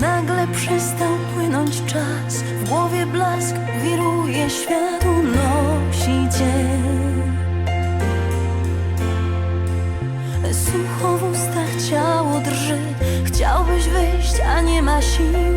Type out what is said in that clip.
Nagle przestał płynąć czas. W głowie blask wiruje świat Unosi dzień. Sucho w ustach ciało drży. Chciałbyś wyjść, a nie ma sił.